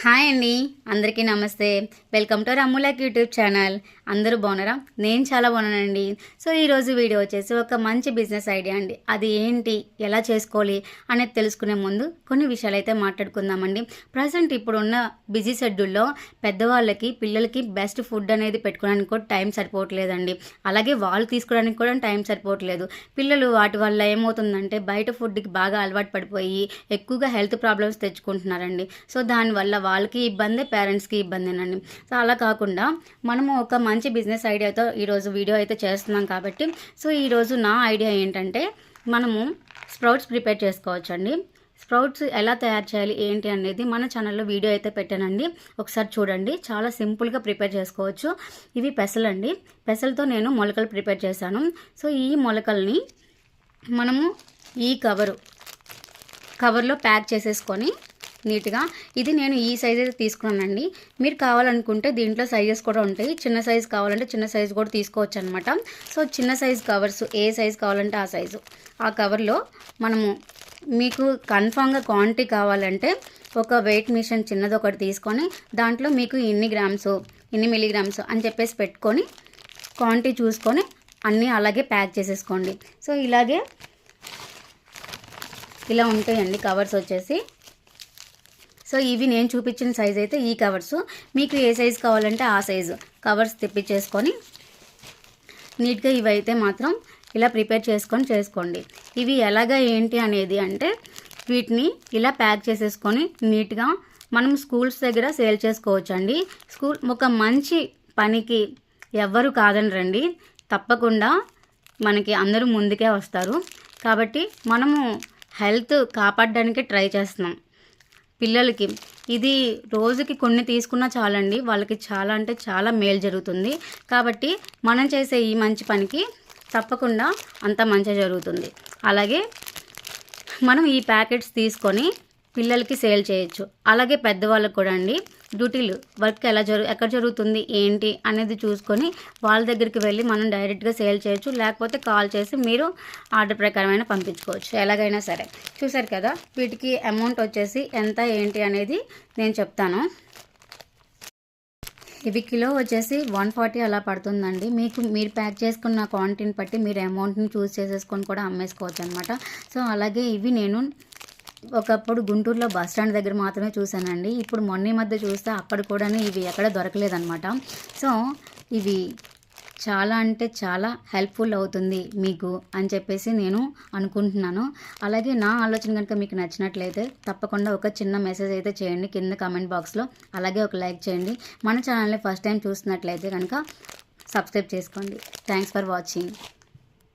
Hi అండి అందరికీ నమస్తే. వెల్కమ్ టు రమ్ములక్ యూట్యూబ్ ఛానల్. అందరూ బాగున్నారా? నేను చాలా బాగున్నానండి. సో ఈరోజు వీడియో వచ్చేసి ఒక మంచి బిజినెస్ ఐడియా అండి. అది ఏంటి? ఎలా చేసుకోవాలి? అనేది తెలుసుకునే ముందు కొన్ని విషయాలు అయితే మాట్లాడుకుందామండి. ప్రజెంట్ ఇప్పుడున్న బిజీ షెడ్యూల్లో పెద్దవాళ్ళకి పిల్లలకి బెస్ట్ ఫుడ్ అనేది పెట్టుకోవడానికి కూడా టైం సరిపోవట్లేదండి. అలాగే వాళ్ళు తీసుకోవడానికి కూడా టైం సరిపోవట్లేదు. పిల్లలు వాటి వల్ల ఏమవుతుందంటే బయట ఫుడ్కి బాగా అలవాటు పడిపోయి ఎక్కువగా హెల్త్ ప్రాబ్లమ్స్ తెచ్చుకుంటున్నారండి. సో దానివల్ల వాళ్ళకి ఇబ్బంది పేరెంట్స్కి ఇబ్బందేనండి. సో అలా కాకుండా మనము ఒక మంచి బిజినెస్ ఐడియాతో ఈరోజు వీడియో అయితే చేస్తున్నాం కాబట్టి. సో ఈరోజు నా ఐడియా ఏంటంటే మనము స్ప్రౌట్స్ ప్రిపేర్ చేసుకోవచ్చు అండి స్ప్రౌట్స్ ఎలా తయారు చేయాలి ఏంటి అనేది మన ఛానల్లో వీడియో అయితే పెట్టానండి. ఒకసారి చూడండి. చాలా సింపుల్గా ప్రిపేర్ చేసుకోవచ్చు. ఇవి పెసలండి. పెసలతో నేను మొలకలు ప్రిపేర్ చేశాను. సో ఈ మొలకల్ని మనము ఈ కవరు కవర్లో ప్యాక్ చేసేసుకొని నీట్గా. ఇది నేను ఈ సైజ్ అయితే తీసుకున్నానండి. మీరు కావాలనుకుంటే దీంట్లో సైజెస్ కూడా ఉంటాయి. చిన్న సైజ్ కావాలంటే చిన్న సైజ్ కూడా తీసుకోవచ్చు అనమాట సో చిన్న సైజ్ కవర్స్ ఏ సైజ్ కావాలంటే ఆ సైజు ఆ కవర్లో మనము మీకు కన్ఫామ్గా క్వాంటిటీ కావాలంటే ఒక వెయిట్ మిషన్ చిన్నది ఒకటి తీసుకొని దాంట్లో మీకు ఇన్ని గ్రామ్స్ ఇన్ని మిలీగ్రామ్స్ అని చెప్పేసి పెట్టుకొని క్వాంటిటీ చూసుకొని అన్నీ అలాగే ప్యాక్ చేసేసుకోండి. సో ఇలాగే ఇలా ఉంటాయండి కవర్స్ వచ్చేసి. సో ఇవి నేను చూపించిన సైజ్ అయితే ఈ కవర్స్ మీకు ఏ సైజ్ కావాలంటే ఆ సైజు కవర్స్ తెప్పించేసుకొని నీట్గా ఇవైతే మాత్రం ఇలా ప్రిపేర్ చేసుకొని చేసుకోండి. ఇవి ఎలాగా ఏంటి అనేది అంటే వీటిని ఇలా ప్యాక్ చేసేసుకొని నీట్గా మనం స్కూల్స్ దగ్గర సేల్ చేసుకోవచ్చు అండి స్కూల్ ఒక మంచి పనికి ఎవ్వరు కాదనరండి తప్పకుండా మనకి అందరూ ముందుకే వస్తారు. కాబట్టి మనము హెల్త్ కాపాడడానికి ట్రై చేస్తున్నాం. పిల్లలకి. ఇది రోజుకి కొన్ని తీసుకున్నా చాలండి. వాళ్ళకి చాలా అంటే చాలా మేలు జరుగుతుంది. కాబట్టి మనం చేసే ఈ మంచి పనికి తప్పకుండా అంత మంచి జరుగుతుంది. అలాగే మనం ఈ ప్యాకెట్స్ తీసుకొని పిల్లలకి సేల్ చేయొచ్చు. అలాగే పెద్దవాళ్ళకి కూడా అండి. డ్యూటీలు వర్క్ ఎలా జరు ఎక్కడ జరుగుతుంది ఏంటి అనేది చూసుకొని వాళ్ళ దగ్గరికి వెళ్ళి మనం డైరెక్ట్గా సేల్ చేయొచ్చు. లేకపోతే కాల్ చేసి మీరు ఆర్డర్ ప్రకారమైన పంపించుకోవచ్చు. ఎలాగైనా సరే. చూసారు కదా వీటికి అమౌంట్ వచ్చేసి ఎంత ఏంటి అనేది నేను చెప్తాను. ఇవి కిలో వచ్చేసి వన్ ఫార్టీ అలా పడుతుందండి. మీకు మీరు ప్యాక్ చేసుకున్న క్వాంటిటీని బట్టి మీరు అమౌంట్ని చూస్ చేసేసుకొని కూడా అమ్మేసుకోవచ్చు అనమాట సో అలాగే ఇవి నేను ఒకప్పుడు గుంటూరులో బస్ స్టాండ్ దగ్గర మాత్రమే చూశానండి. ఇప్పుడు మొన్న మధ్య చూస్తే అక్కడ కూడా ఇవి ఎక్కడ దొరకలేదన్నమాట. సో ఇవి చాలా అంటే చాలా హెల్ప్ఫుల్ అవుతుంది మీకు అని చెప్పేసి నేను అనుకుంటున్నాను. అలాగే నా ఆలోచన కనుక మీకు నచ్చినట్లయితే తప్పకుండా ఒక చిన్న మెసేజ్ అయితే చేయండి. కింద కామెంట్ బాక్స్లో అలాగే ఒక లైక్ చేయండి. మన ఛానల్ని ఫస్ట్ టైం చూస్తున్నట్లయితే కనుక సబ్స్క్రైబ్ చేసుకోండి. Thanks for watching.